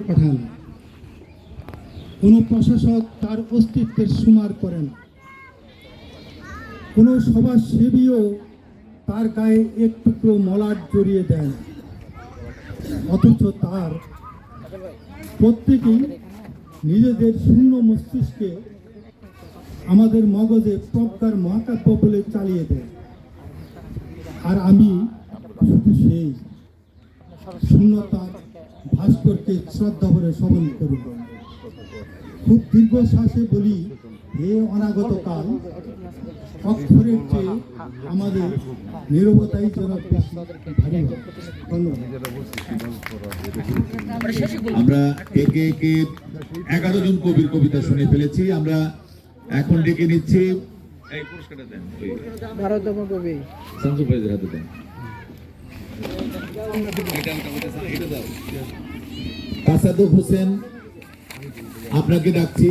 পাঠান কোনো প্রশাসক তার অস্তিত্বের সুমার করে না। কোনো সমাজসেবীও তার গায়ে এক টুকরো মলাট জড়িয়ে দেয় না অথচ তার প্রত্যেকেই নিজেদের শূন্য মস্তিষ্কে আমাদের মগজে প্রজ্ঞার মহাকাব্য বলে চালিয়ে দেয়। আর আমি শুধু সেই। শূন্যতার ভাস্করকে শ্রদ্ধা ভরে স্মরণ করব খুব দীর্ঘ শ্বাসে বলি হে অনাগত কাল অক্ষরের চেয়ে আমাদের নিরবতাই যেন আমরা একে একে এগারো জন কবির কবিতা শুনে ফেলেছি। আমরা এখন ডেকে নিচ্ছি এই পুরস্কারটা দেন ভারতম কবি। ভাইদের হাতে দেন তাসাদুক হোসেন আপনাকে ডাকছি।